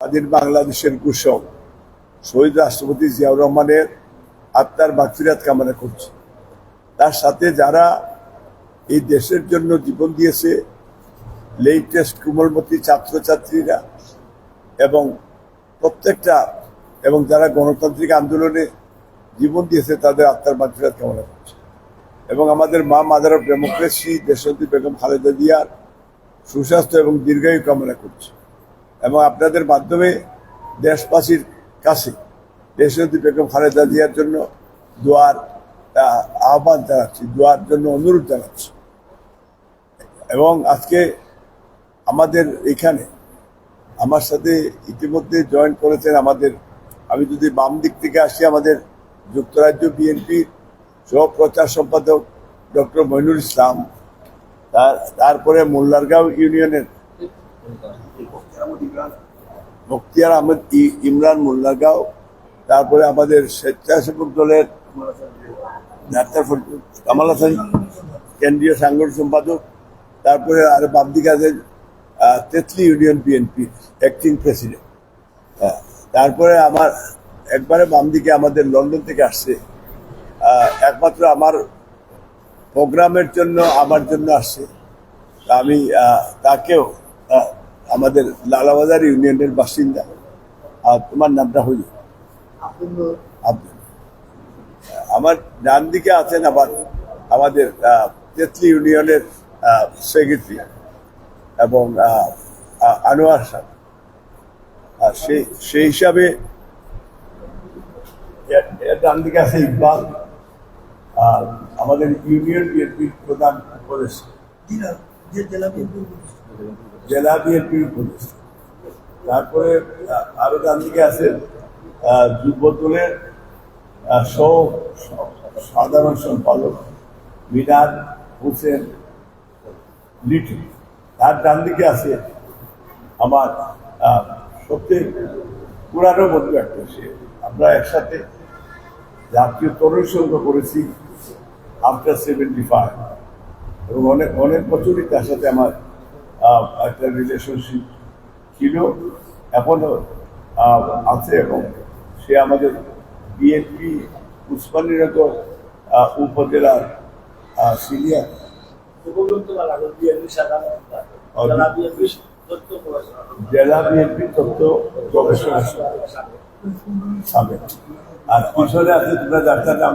স্বাধীন বাংলাদেশের কুশল শহীদ রাষ্ট্রপতি জিয়াউর রহমানের আত্মার মাগফিরাত কামনা করছি। তার সাথে যারা এই দেশের জন্য জীবন দিয়েছে লেটেস্ট কোমলমতি ছাত্রছাত্রীরা এবং প্রত্যেকটা এবং যারা গণতান্ত্রিক আন্দোলনে জীবন দিয়েছে, তাদের আত্মার মাগফিরাত কামনা করছি। এবং আমাদের মা মাদার অফ ডেমোক্রেসি দেশন্তি বেগম খালেদা জিয়ার সুস্বাস্থ্য এবং দীর্ঘায়ু কামনা করছি। এবং আপনাদের মাধ্যমে দেশবাসীর কাছে দেশনেত্রী বেগম খালেদা জিয়ার জন্য দোয়ার আহ্বান জানাচ্ছি, দোয়ার জন্য অনুরোধ জানাচ্ছি। এবং আজকে আমাদের এখানে আমার সাথে ইতিমধ্যে জয়েন করেছেন আমাদের, আমি যদি বাম দিক থেকে আসি, আমাদের যুক্তরাজ্য বিএনপির সহ প্রচার সম্পাদক ডক্টর মইনুল ইসলাম, তার, তারপরে মোল্লারগাঁও ইউনিয়নের বখতিয়ার আহমেদ ইমরান মোল্লারগাঁও তারপরে আমাদের স্বেচ্ছাসেবক দলের ডাক্তার কামাল হাসান কেন্দ্রীয় সাংগঠনিক সম্পাদক তারপরে আর আছে আহ, Tetli union BNP acting president তারপরে আমার একবারে বাম দিকে আমাদের লন্ডন থেকে আসছে। একমাত্র আমার প্রোগ্রামের জন্য আমার জন্য আসছে। আমি তাকেও আমাদের লালাবাজার ইউনিয়নের বাসিন্দা। আর তোমার নামটা হইল আব্দুল। আমার ডান দিকে আছেন আবার আমাদের তেতলি ইউনিয়নের সেক্রেটারি এবং আনোয়ার সাহেব। আর সেই সেই হিসাবে ডান দিকে আছে ইকবাল। আর আমাদের ইউনিয়ন বিএনপির প্রধান উপদেষ্টা। জেলা বিএনপির উপদেষ্টা। তারপরে আরও ডান দিকে আছেন যুব দলের সাধারণ সম্পাদক মিনার হোসেন লিটু। তার ডান দিকে আছে আমার সত্যি পুরানো বন্ধু একটা সে। আমরা একসাথে জাতীয় তরুণ সংঘ করেছি আফটার সেভেন্টি ফাইভ এবং অনেক অনেক বছরই তার সাথে আমার একটা রিলেশনশিপ ছিল। এখনও আছে এবং সে আমাদের বিএনপি উসমানীনগর আহ, উপজেলার সিনিয়র জেলা বিএনপি তথ্য গবেষণা সাবেক আর পিছনে আছে তোমরা ডাক্তার নাম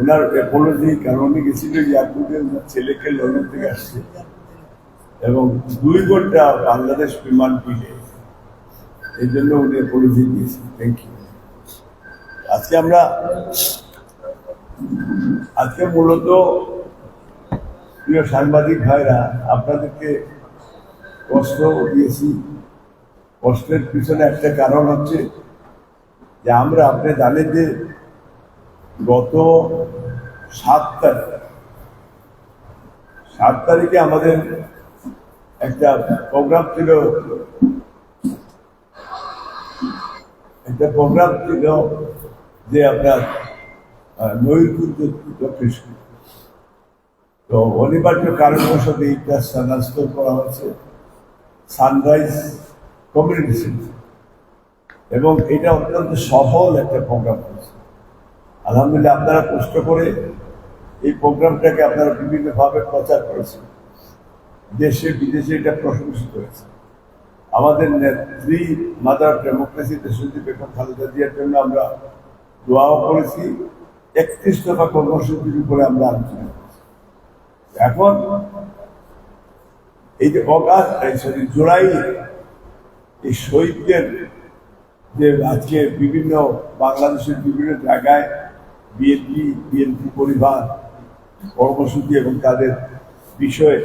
ওনার অ্যাপোলজি কারণ উনি গেছিলেন ইয়াকুবে ওনার ছেলেকে লন্ডন থেকে আসছে এবং দুই ঘণ্টা বাংলাদেশ বিমান দিলে এই জন্য উনি অ্যাপোলজি দিয়েছেন। থ্যাংক ইউ আজকে আমরা, আজকে মূলত প্রিয় সাংবাদিক ভাইরা, আপনাদেরকে কষ্ট দিয়েছি। কষ্টের পিছনে একটা কারণ হচ্ছে যে আমরা, আপনি জানেন যে গত সাত তারিখ। সাত তারিখে আমাদের একটা প্রোগ্রাম ছিল। একটা প্রোগ্রাম ছিল যে আপনার ময়ূরপুর দক্ষিণ তো অনিবার্য কারণবশত এইটা স্থানান্তর করা হয়েছে। Sunrise community centre. এবং এটা অত্যন্ত সফল একটা প্রোগ্রাম হয়েছে। আলহামদুলিল্লাহ, আপনারা কষ্ট করে এই প্রোগ্রামটাকে আপনারা বিভিন্নভাবে প্রচার করেছেন। দেশে, বিদেশে এটা প্রশংসিত হয়েছে। আমাদের নেত্রী মাদার ডেমোক্রেসি দেশনীতি বেগম খালেদা জিয়ার জন্য আমরা দোয়াও করেছি। একত্রিশ দফা কর্মসূচির উপরে আমরা আলোচনা করেছি। এখন এই যে অগাস্ট জুলাই, এই শহীদদের যে আজকে বিভিন্ন বাংলাদেশের বিভিন্ন জায়গায় বিএনপি বিএনপি পরিবার, কর্মসূচি এবং তাদের বিষয়ে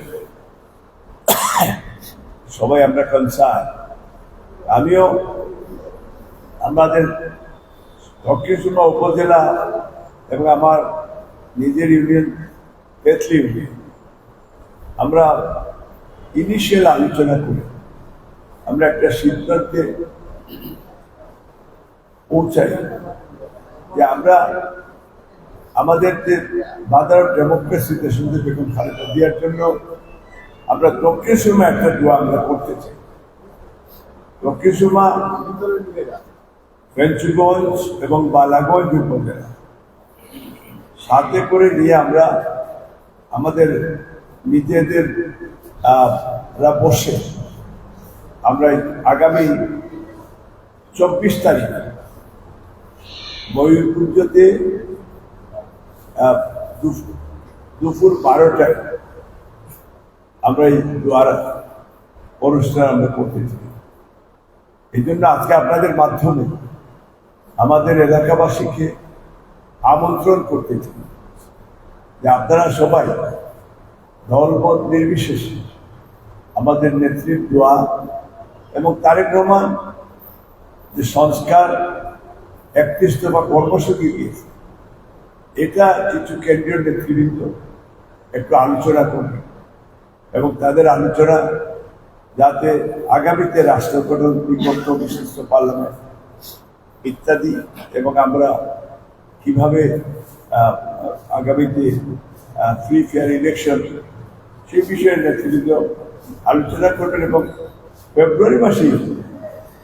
সবাই আমরা কনসার্ন আমিও আমাদের দক্ষিণ উপজেলা এবং আমার নিজের ইউনিয়ন পেথলি ইউনিয়ন, আমরা ইনিশিয়াল আলোচনা করি। আমরা একটা সিদ্ধান্তে পৌঁছাই যে আমরা আমাদের যে মাদার ডেমোক্রেসি দেশের মধ্যে বেগম খালেদা দেওয়ার জন্য। আমরা দক্ষিণ সুরমা একটা দোয়া আমরা করতে চাই। দক্ষিণ সুরমা ফেঞ্চুগঞ্জ এবং বালাগঞ্জ উপজেলা। সাথে করে নিয়ে আমরা আমাদের নিজেদের বসে আমরা আগামী চব্বিশ তারিখ ময়ূরপুঞ্জতে দুপুর বারোটায় আমরা এই দোয়ার অনুষ্ঠান আমরা করতে চাই এই জন্য আজকে আপনাদের মাধ্যমে আমাদের এলাকাবাসীকে আমন্ত্রণ করতে চাই যে আপনারা সবাই দলমত নির্বিশেষে আমাদের নেত্রীর দোয়া এবং তারেক রহমান যে সংস্কার একত্রিশ দফা কর্মসূচি দিয়েছে এটা কিছু কেন্দ্রীয় নেতৃবৃন্দ একটু আলোচনা করবে। এবং তাদের আলোচনা যাতে আগামীতে রাষ্ট্র গঠন বিকল্প বিশিষ্ট পার্লামেন্ট ইত্যাদি এবং আমরা কীভাবে আগামীতে ফ্রি ফেয়ার ইলেকশন সেই বিষয়ে নেতৃবৃন্দ আলোচনা করবেন এবং ফেব্রুয়ারি মাসেই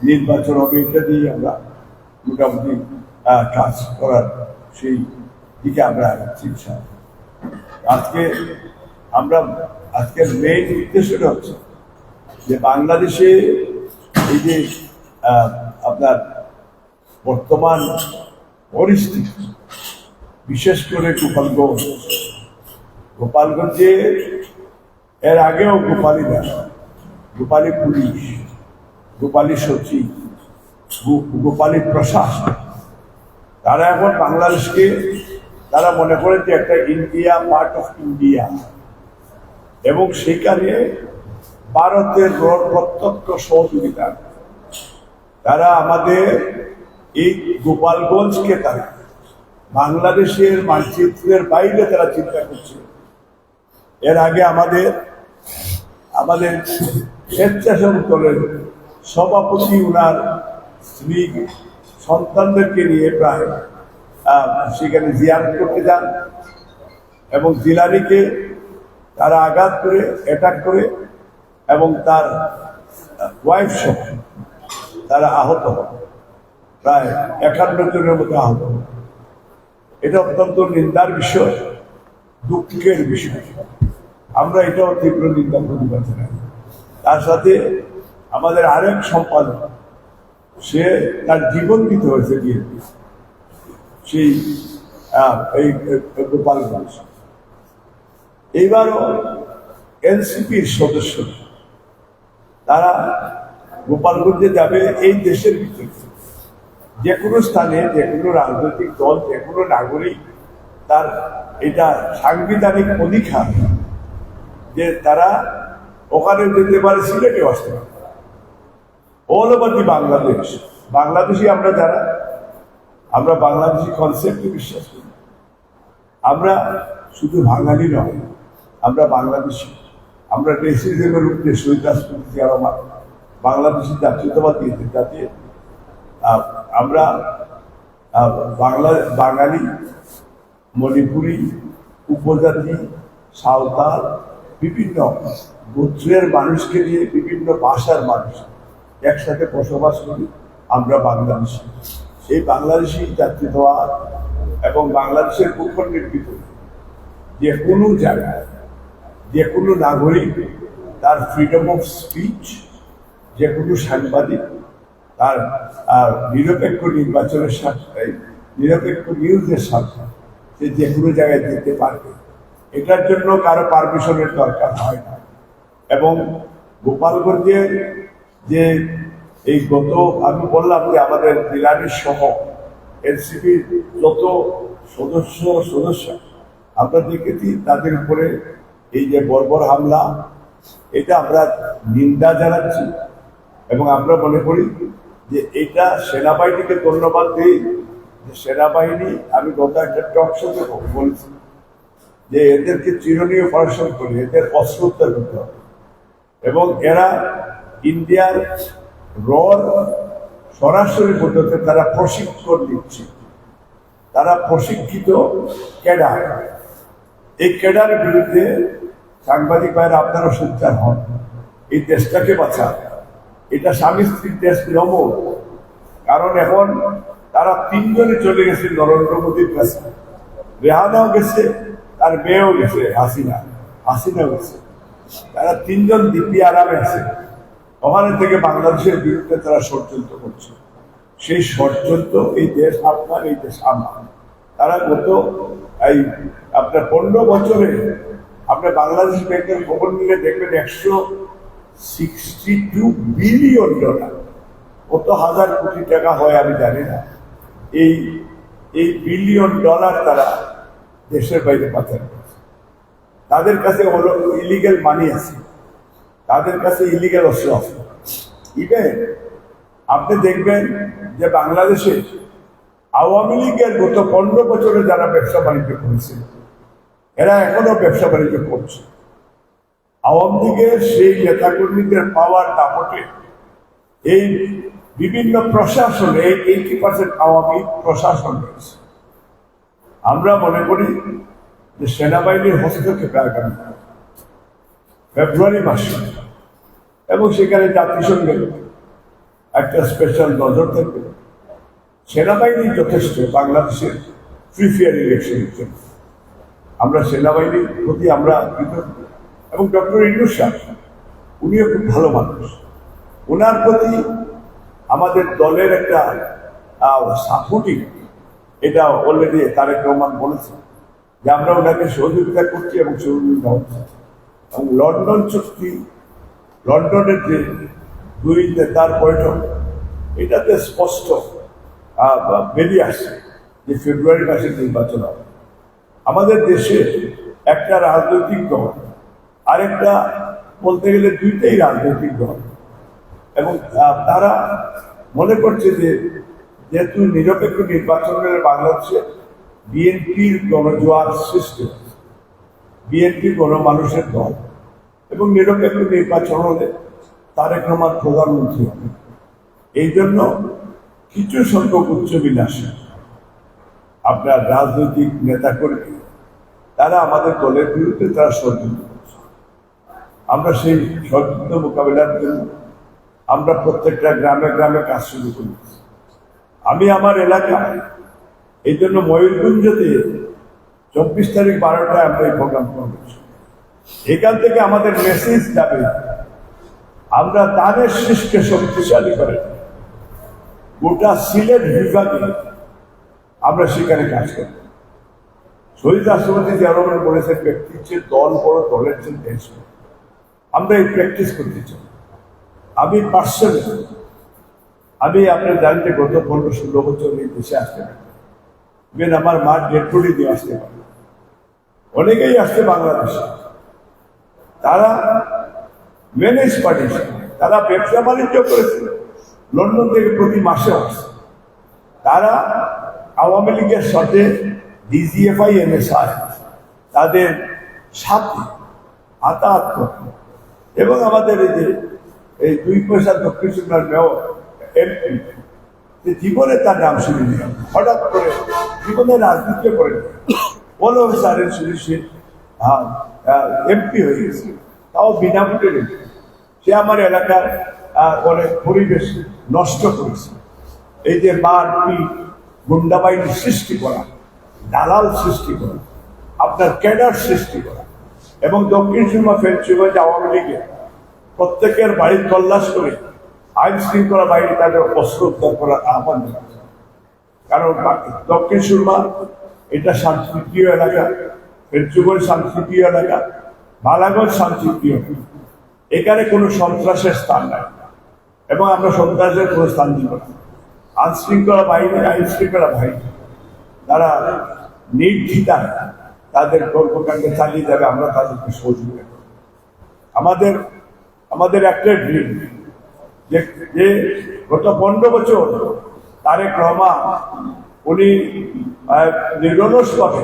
নির্বাচন হবে ইত্যাদি আমরা মোটামুটি কাজ করার সেই দিকে আমরা ইনশাআল্লাহ। আজকে আমরা, আজকের মেইন উদ্দেশ্যটা হচ্ছে যে বাংলাদেশে এই যে আপনার বর্তমান পরিস্থিতি, বিশেষ করে গোপালগঞ্জ গোপালগঞ্জে এর আগেও গোপালী দাস, গোপালী পুলিশ, গোপালী সচিব গোপালী প্রশাসন তারা এখন বাংলাদেশকে তারা মনে করে যে একটা ইন্ডিয়া পার্ট অফ ইন্ডিয়া। এবং সেখানে ভারতের প্রত্যক্ষ সহযোগিতা। তারা আমাদের এই গোপালগঞ্জকে তারা, বাংলাদেশের মানচিত্রের বাইরে তারা চিন্তা করছে। এর আগে আমাদের আমাদের স্বেচ্ছাসেবক দলের সভাপতি উনার স্ত্রী, সন্তানদেরকে নিয়ে প্রায় সেখানে জিয়ারত করতে যান এবং জিলানিকে তারা আঘাত করে অ্যাটাক করে এবং তার ওয়াইফ সহ তারা আহত হন। প্রায় একান্ন জনের মতো আহত এটা অত্যন্ত নিন্দার বিষয়, দুঃখের বিষয়। আমরা এটাও তীব্র নিন্দা করতে প্রতিবাদ জানাই তার সাথে আমাদের আরেক সম্পাদক, সে তার জীবন দিতে হয়েছে বিএনপি সেই এই গোপালগঞ্জ এইবারও এনসিপির সদস্য। তারা গোপালগঞ্জে যাবে এই দেশের ভিতরে। যে কোনো স্থানে, যে কোনো রাজনৈতিক দল, যে কোনো নাগরিক তার এটা সাংবিধানিক অধিকার যে তারা ওখানে যেতে পারে, সিলেটে আসতে পারে। অল দি বাংলাদেশ বাংলাদেশি আমরা যারা আমরা বাংলাদেশি কনসেপ্টে বিশ্বাস করি। আমরা শুধু বাঙালি নয়, আমরা বাংলাদেশি। আমরা রেসিজমের উপরে শহীদ রাষ্ট্রপতি জিয়া বাংলাদেশি জাতীয়তাবাদ দিয়েছে যাতে আমরা বাংলা, বাঙালি, মণিপুরি, উপজাতি, সাঁওতাল, বিভিন্ন গোত্রের মানুষকে নিয়ে বিভিন্ন ভাষার মানুষ একসাথে বসবাস করি, আমরা বাংলাদেশি। এই বাংলাদেশি জাতীয়তাবাদ এবং বাংলাদেশের ভূখণ্ডের যে কোনো জায়গায়, যে কোনো নাগরিক, তার ফ্রিডম অফ স্পিচ যে কোনো সাংবাদিক, তার নিরপেক্ষ নির্বাচনের সাথে, নিরপেক্ষ নিউজের সাথে সে যে কোনো জায়গায় যেতে পারবে। এটার জন্য কারও পারমিশনের দরকার হয় না। এবং গোপালগঞ্জের যে এই গত আমি বললাম যে আমাদের জেলানির সহ এনসিপির যত সদস্য সদস্য, আমরা দেখেছি তাদের উপরে এই যে বর্বর হামলা, এটা আমরা নিন্দা জানাচ্ছি এবং আমরা মনে করি যে এটা সেনাবাহিনীকে ধন্যবাদ দিই যে সেনাবাহিনী আমি গত একটা টক শোতে বলছি যে এদেরকে চিরনীয় পড়াশোনা করি, এদের অস্ত্র করতে হবে। এবং এরা ইন্ডিয়ার রড সরাসরি পদ্ধতিতে তারা প্রশিক্ষণ দিচ্ছে। তারা প্রশিক্ষিত ক্যাডার। এই ক্যাডারের বিরুদ্ধে সাংবাদিক ভাইয়েরা আপনারা সোচ্চার হন। এই দেশটাকে বাঁচান। এটা স্বামী স্ত্রীর দেশ নমক কারণ এখন তারা তিনজনে চলে গেছে নরেন্দ্র মোদীর কাছে। রেহানাও গেছে, তার মেয়েও গেছে, হাসিনা। হাসিনাও গেছে। তারা তিনজন দিব্যি আরামে আছে। ওখানে থেকে বাংলাদেশের বিরুদ্ধে তারা ষড়যন্ত্র করছে। সেই ষড়যন্ত্র এই দেশ আপনার, এই দেশ আমার। তারা গত এই আপনার পনেরো বছরে আপনার বাংলাদেশ ব্যাংকের খবর নিলে দেখবেন একশো সিক্সটি টু বিলিয়ন ডলার কত হাজার কোটি টাকা হয় আমি জানি না। এই এই বিলিয়ন ডলার তারা দেশের বাইরে পাচার তাদের কাছে ইলিগেল মানি আছে। তাদের কাছে ইলিগেল অস্ত্র আছে। ইভেন আপনি দেখবেন যে বাংলাদেশে আওয়ামী লীগের গত পনেরো বছরে যারা ব্যবসা বাণিজ্য করেছে, এরা এখনও ব্যবসা বাণিজ্য করছে। আওয়ামী লীগের সেই নেতাকর্মীদের পাওয়ার দাপটে এই বিভিন্ন প্রশাসনে এই এইটি পার্সেন্ট আওয়ামী প্রশাসন রয়েছে। আমরা মনে করি যে সেনাবাহিনীর হস্তক্ষেপে আগামী ফেব্রুয়ারি মাসে এবং সেখানে জাতিসংঘের একটা স্পেশাল নজর থাকবে। সেনাবাহিনী যথেষ্ট, বাংলাদেশের ফ্রি ফেয়ার জন্য। আমরা সেনাবাহিনীর প্রতি আমরা কৃতজ্ঞ। এবং ডক্টর ইনুস সাহেব উনিও খুব ভালো মানুষ। ওনার প্রতি আমাদের দলের একটা সাপোর্টিং এটা অলরেডি তারেক রহমান বলেছে যে আমরা ওনাকে সহযোগিতা করছি এবং সহযোগিতা হচ্ছে। এবং লন্ডন চুক্তি লন্ডনের যে দুই নেতার বৈঠক, এটাতে স্পষ্ট বেরিয়ে আসছে যে ফেব্রুয়ারি মাসে নির্বাচন হবে। আমাদের দেশে একটা রাজনৈতিক দল, আরেকটা বলতে গেলে দুইটাই রাজনৈতিক দল। এবং তারা মনে করছে যে, যেহেতু নিরপেক্ষ নির্বাচন বাংলাদেশে বিএনপির গণজোয়ার সৃষ্টি। বিএনপি গণমানুষের দল। এবং নিরপেক্ষ নির্বাচন হলে তারেক রহমান প্রধানমন্ত্রী হবে। এই জন্য কিছু সংখ্যক উচ্চ উচ্চবিলাসী আপনার রাজনৈতিক নেতা কর্মী তারা আমাদের দলের বিরুদ্ধে তারা ষড়যন্ত্র করছে। আমরা সেই ষড়যন্ত্র মোকাবিলার জন্য আমরা প্রত্যেকটা গ্রামে গ্রামে কাজ শুরু করেছি। আমি আমার এলাকায় এই জন্য ময়ূরভঞ্জতে চব্বিশ তারিখ বারোটায় আমরা এই প্রোগ্রাম করেছি। এখান থেকে আমাদের মেসেজ যাবে। আমরা তাদের শীষকে শক্তিশালী করে গোটা সিলেট বিভাগে আমরা সেখানে কাজ করি শহীদ রাষ্ট্রপতি জিয়া রহমান বলেছেন ব্যক্তির চেয়ে দল বড়, দলের চেয়ে দেশ আমরা এই প্র্যাকটিস করতে চাই। আমি পার্সোনালি আমি আপনার জানেন যে গত পনেরো, ষোলো বছর এই দেশে আসতে পারি। আমার মা ডেড বডি দিয়ে আসতে পারে। অনেকেই আসছে বাংলাদেশে। তারা ম্যানেজ পাঠিয়েছে তারা ব্যবসা বাণিজ্য করেছিল। লন্ডন থেকে প্রতি মাসে আসছে তারা আওয়ামী লীগের সাথে ডিজিএফআই, এনএসআই তাদের সাথে আতাহাত করত। এবং আমাদের এই যে, এই দুই পয়সা দক্ষিণ সুন্দর মেয়র, এমপি জীবনে তার নাম শুনিনি। হঠাৎ করে জীবনে রাজনীতি করে বলো স্যারের শুনে সে এমপি হয়ে গেছে তাও বিনা ভোটে নেই সে আমার এলাকার অনেক পরিবেশ নষ্ট করেছে। এই যে মারপিট গুন্ডাবাহিনী সৃষ্টি করা, দালাল সৃষ্টি করা, আপনার ক্যাডার সৃষ্টি করা, এবং দক্ষিণ সীমা ফেন্সিগঞ্জ আওয়ামী লীগের প্রত্যেকের বাড়ির তল্লাশ করে আইন শৃঙ্খলা বাহিনী তাদের অস্ত্র উদ্ধার করার আহ্বান জানাচ্ছে। কারণ দক্ষিণ সুরমা এটা শান্তিপ্রিয় এলাকা। ফেন্সিগঞ্জ শান্তিপ্রিয় এলাকা বালাগঞ্জ শান্তিপ্রিয়। এখানে কোনো সন্ত্রাসের স্থান নাই এবং আমরা সন্ত্রাসের কোনো স্থান দিব না আইন শৃঙ্খলা বাহিনী আইন শৃঙ্খলা বাহিনী তারা নির্দ্বিধায় তাদের কর্মকাণ্ড চালিয়ে যাবে, আমরা তাদেরকে সহযোগিতা করব আমাদের আমাদের একটা ড্রিম যে যে গত পনেরো বছর তারেক রহমান, উনি নিরলসভাবে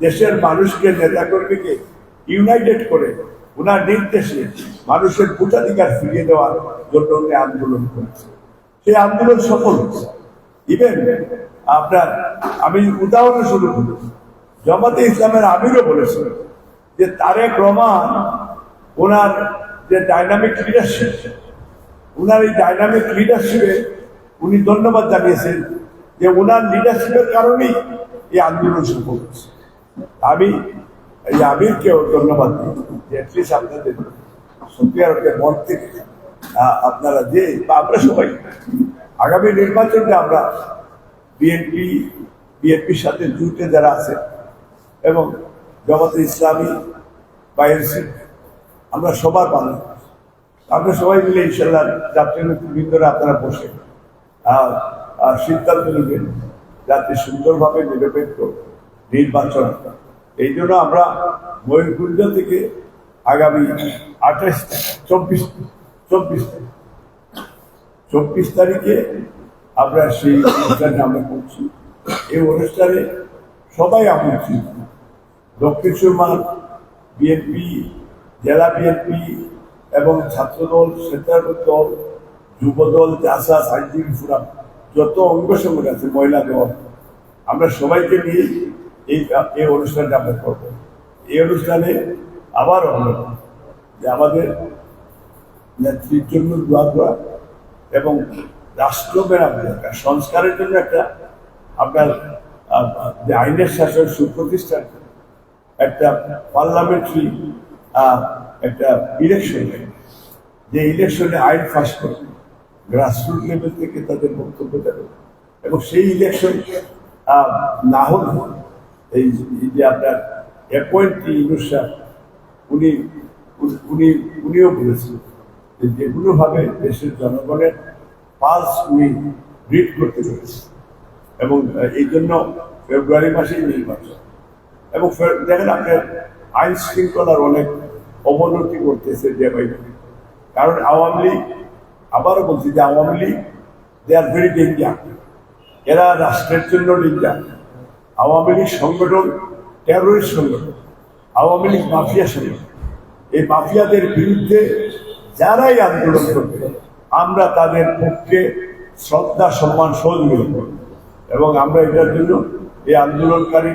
দেশের মানুষকে নেতাকর্মীকে ইউনাইটেড করে ওনার নির্দেশে মানুষের ভোটাধিকার ফিরিয়ে দেওয়ার জন্য উনি আন্দোলন করেছে সেই আন্দোলন সফল হয়েছে। ইভেন আপনার আমি উদাহরণ শুরু বলি, জামাতে ইসলামের আমিরও বলেছিলেন যে তারেক রহমান ওনার যে ডাইনামিক লিডারশিপ ওনার এই ডাইনামিক লিডারশিপে উনি ধন্যবাদ জানিয়েছেন যে ওনার লিডারশিপের কারণেই এই আন্দোলন সফল হয়েছে। আমি এই আমিরকেও ধন্যবাদ দিই অ্যাটলিস্ট আপনাদের সত্যিকারকে মন থেকে আপনারা যে আমরা সবাই আগামী নির্বাচনটা আমরা বিএনপি বিএনপির সাথে জুটে যারা আছে এবং জগতে ইসলামী বা আমরা সবার বাংলা আমরা সবাই মিলে ইনশাল্লাহ যাত্রী নেতৃবৃন্দরা আপনারা বসে সিদ্ধান্ত নেবেন, যাতে সুন্দরভাবে নিরপেক্ষ নির্বাচন। এই জন্য আমরা ময়ূরগুঞ্জ থেকে আগামী আঠাশ, চব্বিশ চব্বিশ তারিখ চব্বিশ তারিখে আমরা সেই অনুষ্ঠানে আমরা করছি এই অনুষ্ঠানে সবাই আমন্ত্রিত দক্ষিণ সুরমার বিএনপি, জেলা বিএনপি এবং ছাত্রদল, স্বেচ্ছাসেবক দল, যুবদল চাষা আইনজীবী ফোরাম, যত অঙ্গ সংগঠন আছে, মহিলা দল, আমরা সবাইকে নিয়ে এই এই অনুষ্ঠানটা আমরা করব। এই অনুষ্ঠানে আবার হলো যে আমাদের নেত্রীর জন্য দোয়া করা এবং রাষ্ট্র মেরামত দরকার সংস্কারের জন্য একটা আপনার যে আইনের শাসন সুপ্রতিষ্ঠান একটা পার্লামেন্টারি একটা ইলেকশন যে ইলেকশনে আইন পাস করবে গ্রাসরুট লেভেল থেকে তাদের বক্তব্য দেবে এবং সেই ইলেকশন না হলে এই যে আপনার অ্যাপয়েন্টি ইনুসা উনি উনি- উনি, উনিও বলেছেন যে যেগুলো ভাবে দেশের জনগণের পালস উনি রিড করতে পেরেছে এবং এই জন্য ফেব্রুয়ারি মাসেই নির্বাচন। এবং দেখেন আপনার আইন শৃঙ্খলার অনেক অবনতি করতেছে ভাই কারণ আওয়ামী লীগ, আবারও বলছি যে Awami League they are very danger এরা রাষ্ট্রের জন্য ডেঞ্জার আওয়ামী লীগ সংগঠন টেরোরিস্ট সংগঠন, আওয়ামী লীগ মাফিয়া সংগঠন। এই মাফিয়াদের বিরুদ্ধে যারাই আন্দোলন করবে, আমরা তাদের পক্ষে শ্রদ্ধা, সম্মান, সহযোগিতা করব। এবং আমরা এটার জন্য এই আন্দোলনকারী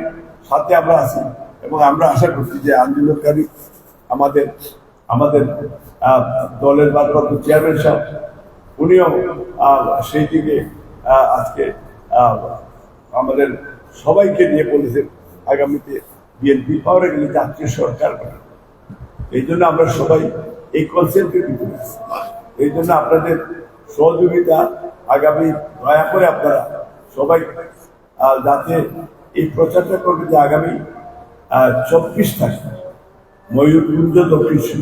সাথে আমরা আছি। এবং আমরা আশা করছি যে আন্দোলনকারী আমাদের আমাদের দলের ভারপ্রাপ্ত চেয়ারম্যান সাহেব, উনিও সেই দিকে আজকে আমাদের সবাইকে নিয়ে বলেছেন আগামীতে বিএনপি পাওয়ারে গেলে জাতীয় সরকার। এই জন্য আমরা সবাই এই কনসেপ্টের ভিতরে এই জন্য আপনাদের সহযোগিতা আগামী দয়া করে আপনারা সবাই যাতে এই প্রচারটা করবে যে আগামী চব্বিশ তারিখ ময়ূরকুঞ্জ দক্ষিণ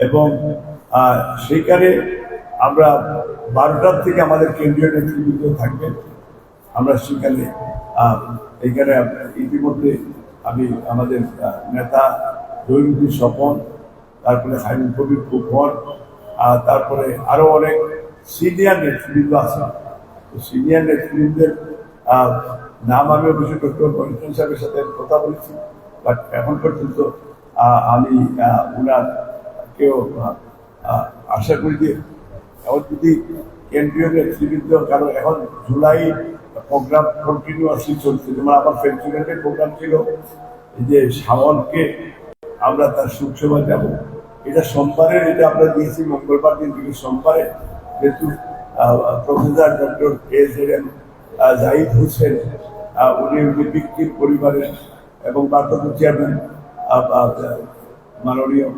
এবং আহ, সেইখানে আমরা বারোটার থেকে আমাদের কেন্দ্রীয় নেতৃবৃন্দ থাকবেন। আমরা সেখানে আহ, এইখানে ইতিমধ্যে আমি আমাদের নেতা জৈনুদ্দিন স্বপন তারপরে সাইনুল কবির ফুকন আর তারপরে আরও অনেক সিনিয়র নেতৃবৃন্দ আছে। সিনিয়র নেতৃবৃন্দের নাম আমি অবশ্যই ডক্টর মহিউদ্দিন সাহেবের সাথে কথা বলেছি বাট এখন পর্যন্ত আমি ওনার কেউ আশা করি যে এখন যদি কেন্দ্রীয় নেতৃবৃন্দ কারণ এখন জুলাই প্রোগ্রাম কন্টিনিউয়াসলি চলছে। যেমন আমার ফেন্সিডেন্টের প্রোগ্রাম ছিল যে শাওনকে আমরা তার সুখসভা যাব এটা সোমবারের, এটা আমরা দিয়েছি, মঙ্গলবার দিন থেকে সোমবারে। যেহেতু professor doctor S M Zahid Hossain উনি উনি ব্যক্তির পরিবারের এবং ভারপ্রাপ্ত চেয়ারম্যান মাননীয়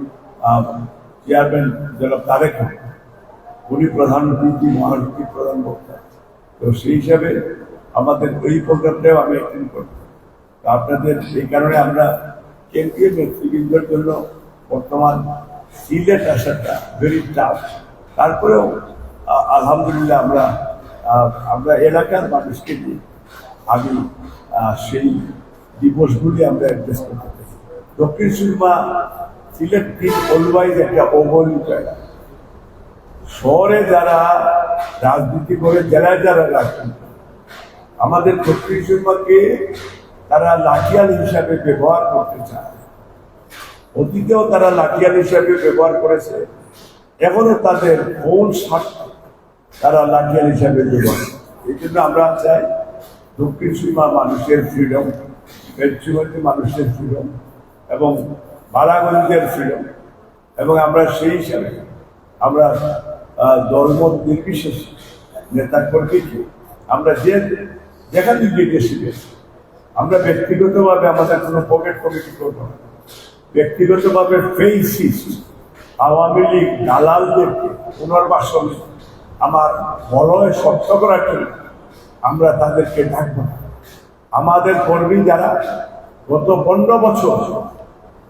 চেয়ারম্যান জনাব তারেক উনি প্রধান অতিথি মহানতী প্রধান বক্তা। তো সেই হিসাবে আমাদের ওই প্রোগ্রামটাও আমি অ্যাটেন্ড করব। আপনাদের সেই কারণে আমরা কেন্দ্রীয় নেতৃবৃন্দের জন্য বর্তমান সিলেট আসাটা ভেরি টাফ তারপরেও আলহামদুলিল্লাহ আমরা আমরা এলাকার মানুষকে নিয়ে আমি সেই দিবসগুলি আমরা অ্যাড্রেস করতে পারি দক্ষিণ সুরমা সিলেট অলওয়াইজ একটা অবহেলিত। শহরে যারা রাজনীতি করে, জেলায় যারা রাজনীতি আমাদের সুরমাকে তারা লাঠিয়াল হিসাবে ব্যবহার করতে চায় অতীতেও তারা লাঠিয়াল হিসাবে ব্যবহার করেছে, এখনও তাদের মূল স্বার্থ তারা লাঠিয়াল হিসাবে ব্যবহার। এই জন্য আমরা চাই দক্ষিণ সীমা মানুষের ফ্রিডম পেন্সিলভেনিয়া মানুষের ফ্রিডম এবং বালাগঞ্জের ফ্রিডম এবং আমরা সেই হিসাবে আমরা ধর্ম নির্বিশেষে নেতা কর্মীকে আমরা যে যেখান থেকে দেশে আমরা ব্যক্তিগতভাবে আমাদের কোনো পকেট কমিটি করব না। ব্যক্তিগতভাবে ফেইসিস্ট আওয়ামী লীগ দালালদেরকে পুনর্বাসন আমার বলয় শক্ত করার জন্য আমরা তাদেরকে ডাকবো না। আমাদের কর্মী যারা গত পনেরো বছর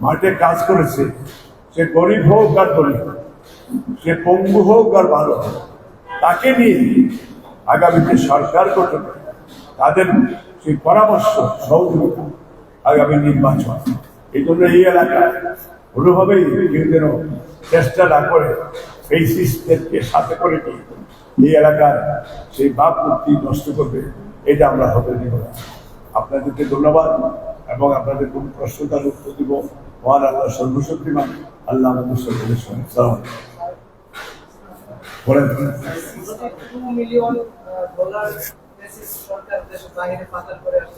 মাঠে কাজ করেছে, সে গরিব হোক আর গরিব সে পঙ্গু হোক আর ভালো, তাকে নিয়ে আগামীতে সরকার গঠন তাদের সেই পরামর্শ সহযোগিতা আগামী নির্বাচন। এই জন্য এই এলাকায় কোনোভাবেই কেউ চেষ্টা না করে এই সিস্টেমকে সাথে করে নিয়ে এই এলাকার সেই ভাব মূর্তি নষ্ট করবে, এটা আমরা হতে দিব না। আপনাদেরকে ধন্যবাদ এবং আপনাদের কোন প্রশ্ন তার উত্তর দিব। মহান আল্লাহ সর্বশক্তিমান আল্লাহ আমাদের বলেন। মিলিয়ন ডলার সরকার দেশের বাইরে পাচার করে আসছে